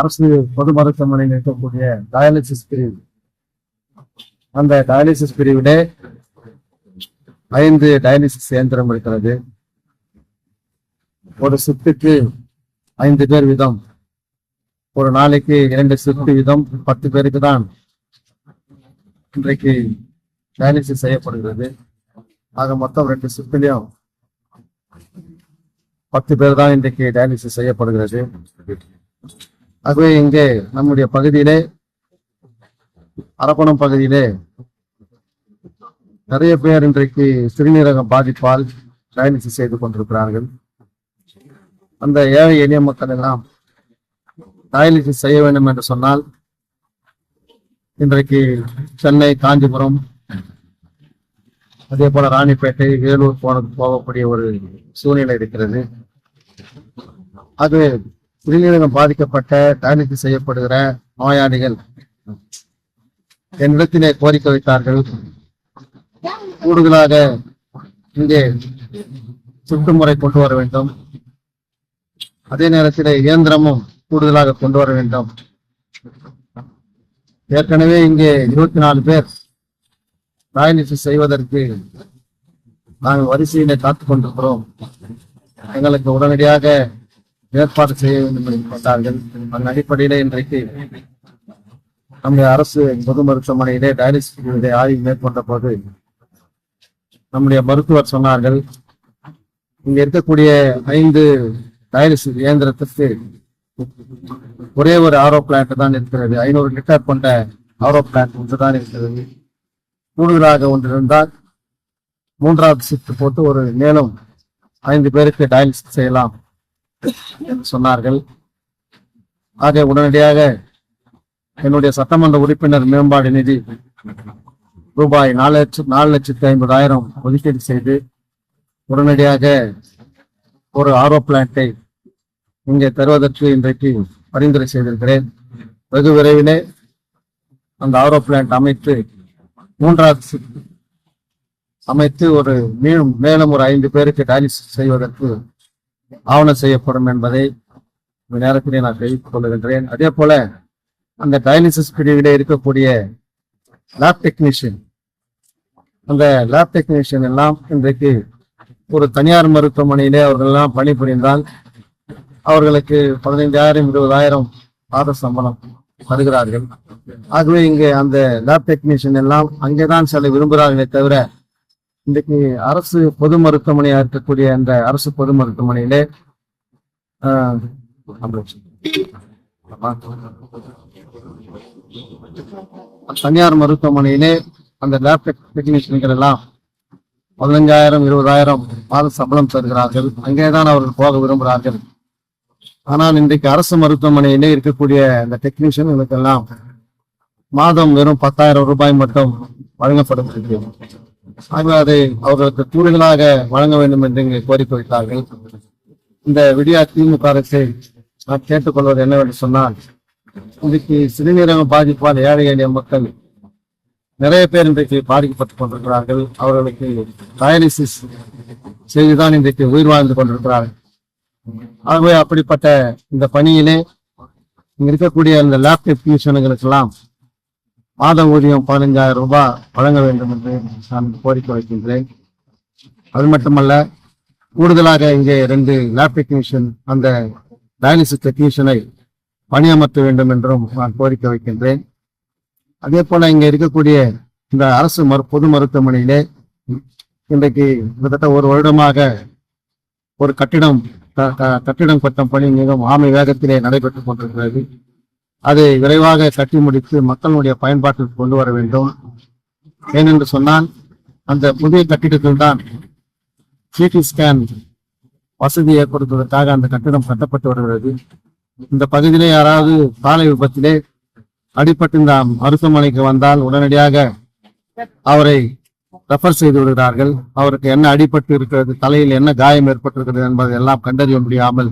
அரசு பொது மருத்துவமனையில் இருக்கக்கூடிய டயாலிசிஸ் பிரிவு. அந்த டயாலிசிஸ் பிரிவிலே ஐந்து டயாலிசிஸ் இயந்திரம் இருக்கிறது. ஒரு ஷிப்டுக்கு ஐந்து பேர் வீதம். ஒரு நாளைக்கு இரண்டு ஷிப்ட் வீதம் பத்து பேருக்கு தான் இன்றைக்கு டயாலிசிஸ் செய்யப்படுகிறது. ஆக மொத்தம் ரெண்டு ஷிப்ட்லயும் பத்து பேர் தான் இன்றைக்கு டயாலிசிஸ் செய்யப்படுகிறது. ஆகவே இங்கே நம்முடைய பகுதியிலே அரப்பணம் பகுதியிலே நிறைய பேர் இன்றைக்கு சிறுநீரகம் பாதிப்பால் டயாலிசிஸ் செய்து கொண்டிருக்கிறார்கள். அந்த ஏழை எளிய மக்கள் எல்லாம் டயாலிசிஸ் செய்ய வேண்டும் என்று சொன்னால் இன்றைக்கு சென்னை காஞ்சிபுரம் அதே போல ராணிப்பேட்டை வேலூர் போன போகக்கூடிய ஒரு சூழ்நிலை இருக்கிறது. அது சிறுநீரகம் பாதிக்கப்பட்ட டயாலிசிஸ் செய்யப்படுகிற நோயாளிகள் என்னிடத்திலே கோரிக்கை வைத்தார்கள். கூடுதலாக இங்கே சுற்றுமுறை கொண்டு வர வேண்டும். அதே நேரத்தில் இயந்திரமும் கூடுதலாக கொண்டு வர வேண்டும். ஏற்கனவே இங்கே இருபத்தி நாலு பேர் டயாலிசிஸ் செய்வதற்கு நாங்கள் வரிசையிலே காத்துக் கொண்டிருக்கிறோம் எங்களுக்கு உடனடியாக ஏற்பாடு செய்ய வேண்டும் என்று கொண்டார்கள் அதன் அடிப்படையிலே இன்றைக்கு நம்முடைய அரசு பொது மருத்துவமனையிலே டயாலிசிஸ் ஆய்வு மேற்கொண்ட போது நம்முடைய மருத்துவர் சொன்னார்கள் இங்க இருக்கக்கூடிய ஐந்து டயாலிசிஸ் இயந்திரத்திற்கு ஒரே ஒரு ஆரோ பிளான்ட் தான் இருக்கிறது. ஐநூறு லிட்டர் கொண்ட ஆரோ பிளான்ட் ஒன்று தான் இருக்கிறது. கூடுதலாக ஒன்று இருந்தால் மூன்றாவது ஷிஃப்ட் போட்டு ஒரு மேலும் ஐந்து பேருக்கு டயாலிசிஸ் செய்யலாம். சொன்னார்கள். ஆக உடனடியாக என்னுடைய சட்டமன்ற உறுப்பினர் மேம்பாடு நிதி ரூபாய் நாலு லட்சம் நாலு லட்சத்தி ஐம்பதாயிரம் ஒதுக்கீடு செய்து உடனடியாக ஒரு ஆரோ பிளான்ட்டை இங்கே தருவதற்கு இன்றைக்கு பரிந்துரை செய்திருக்கிறேன். வெகு விரைவிலே அந்த ஆரோ பிளான்ட் அமைத்து மூன்றாவது அமைத்து ஒரு மேலும் மேலும் ஒரு ஐந்து பேருக்கு டயாலிசிஸ் செய்வதற்கு ஆவணம் செய்யப்படும் என்பதை இந்த நேரத்திலே நான் தெரிவித்துக் கொள்கின்றேன். அதே போல அந்த டயாலிசிஸ் பிரிவிலே இருக்கக்கூடிய லேப் டெக்னீஷியன் அந்த லேப் டெக்னீஷியன் எல்லாம் இன்றைக்கு ஒரு தனியார் மருத்துவமனையிலே அவர்கள் எல்லாம் பணிபுரிந்தால் அவர்களுக்கு பதினைந்தாயிரம் இருபதாயிரம் மாத சம்பளம் தருகிறார்கள். ஆகவே இங்கே அந்த லேப் டெக்னீஷியன் எல்லாம் அங்கேதான் செல்ல விரும்புகிறார்களே தவிர இன்றைக்கு அரசு பொது மருத்துவமனையா இருக்கக்கூடிய அந்த அரசு பொது மருத்துவமனையிலே ஆஹ், தனியார் மருத்துவமனையிலே அந்த லேப் டெக்னீஷியன்கள் எல்லாம் பதினஞ்சாயிரம் இருபதாயிரம் மாத சம்பளம் தருகிறார்கள். அங்கேதான் அவர்கள் போக விரும்புகிறார்கள். ஆனால் இன்றைக்கு அரசு மருத்துவமனையிலே இருக்கக்கூடிய அந்த டெக்னீஷியன்களுக்கெல்லாம் மாதம் வெறும் பத்தாயிரம் ரூபாய் மட்டும் வழங்கப்படுகிறது. ஆகவே அதை அவர்களுக்கு கூடுதலாக வழங்க வேண்டும் என்று இங்கே கோரிக்கை வைத்தார்கள் இந்த விடியா திமுக அரசை நான் கேட்டுக்கொள்வது என்னவென்று சொன்னால் இன்றைக்கு சிறுநீரகம் பாதிப்பால் ஏழை எளிய மக்கள் நிறைய பேர் இன்றைக்கு பாதிக்கப்பட்டுக் கொண்டிருக்கிறார்கள். அவர்களுக்கு டயாலிசிஸ் செய்துதான் இன்றைக்கு உயிர் வாழ்ந்து கொண்டிருக்கிறார்கள். ஆகவே அப்படிப்பட்ட இந்த பணியிலே இங்க இருக்கக்கூடிய இந்த லேப் டெக்னீஷியன்களுக்கெல்லாம் மாத ஊதியம் பதினஞ்சாயிரம் ரூபாய் வழங்க வேண்டும் என்று நான் கோரிக்கை வைக்கின்றேன். அது மட்டுமல்ல கூடுதலாக இங்கே ரெண்டு லேப் டெக்னீஷியன் அந்த டயாலிசிஸ் டெக்னீஷியனை பணியமர்த்த வேண்டும் என்றும் நான் கோரிக்கை வைக்கின்றேன். அதே போல இங்கே இருக்கக்கூடிய இந்த அரசு மரு பொது மருத்துவமனையிலே இன்றைக்கு கிட்டத்தட்ட ஒரு வருடமாக ஒரு கட்டிடம் கட்டிடம் கட்டும் பணி மிகவும் ஆமை வேகத்திலே நடைபெற்றுக் கொண்டிருக்கிறது. அதை விரைவாக கட்டி முடித்து மக்களுடைய பயன்பாட்டிற்கு கொண்டு வர வேண்டும். ஏனென்று சொன்னால் அந்த புதிய கட்டிடத்தில் தான் சிடி ஸ்கேன் வசதி ஏற்படுத்துவதற்காக அந்த கட்டிடம் கட்டப்பட்டு வருகிறது. இந்த பகுதியிலே யாராவது சாலை விபத்திலே அடிபட்டு இந்த மருத்துவமனைக்கு வந்தால் உடனடியாக அவரை ரெஃபர் செய்து விடுகிறார்கள். அவருக்கு என்ன அடிபட்டு இருக்கிறது தலையில் என்ன காயம் ஏற்பட்டிருக்கிறது என்பதை எல்லாம் கண்டறிய முடியாமல்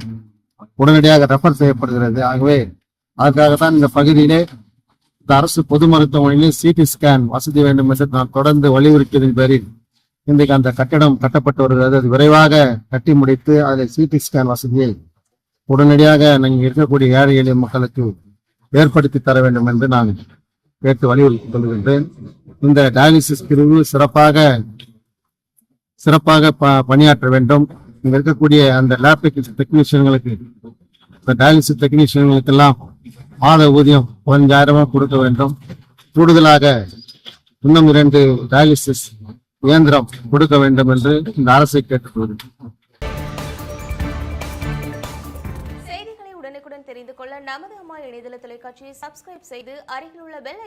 உடனடியாக ரெஃபர் செய்யப்படுகிறது. ஆகவே அதற்காகத்தான் இந்த பகுதியிலே இந்த அரசு பொது மருத்துவமனையிலே சிடி ஸ்கேன் வசதி வேண்டும் என்று நான் தொடர்ந்து வலியுறுத்தியதன் பேரில் இன்றைக்கு அந்த கட்டடம் கட்டப்பட்டு வருகிறது. அது விரைவாக கட்டி முடித்து அதில் சிடி ஸ்கேன் வசதியை உடனடியாக இங்கே இருக்கக்கூடிய ஏழை எளிய மக்களுக்கு ஏற்படுத்தி தர வேண்டும் என்று நான் கேட்டு வலியுறுத்திக் கொள்கின்றேன் இந்த டயாலிசிஸ் பிரிவு சிறப்பாக சிறப்பாக ப பணியாற்ற வேண்டும். இங்கே இருக்கக்கூடிய அந்த லேப் டெக்னீஷியன்களுக்கு இந்த டயாலிசிஸ் டெக்னீஷியன்களுக்கெல்லாம் மாத ஊதியம் பதினஞ்சாயிரம் கொடுக்க வேண்டும். கூடுதலாக இன்னும் இரண்டு டயாலிசிஸ் இயந்திரம் கொடுக்க வேண்டும் என்று இந்த அரசை கேட்டுக்கொள்கிறது. செய்திகளை உடனுக்குடன் தெரிந்து கொள்ள நமது அம்மா இணையதள தொலைக்காட்சியை சப்ஸ்கிரைப் செய்து அருகில் உள்ள பெல்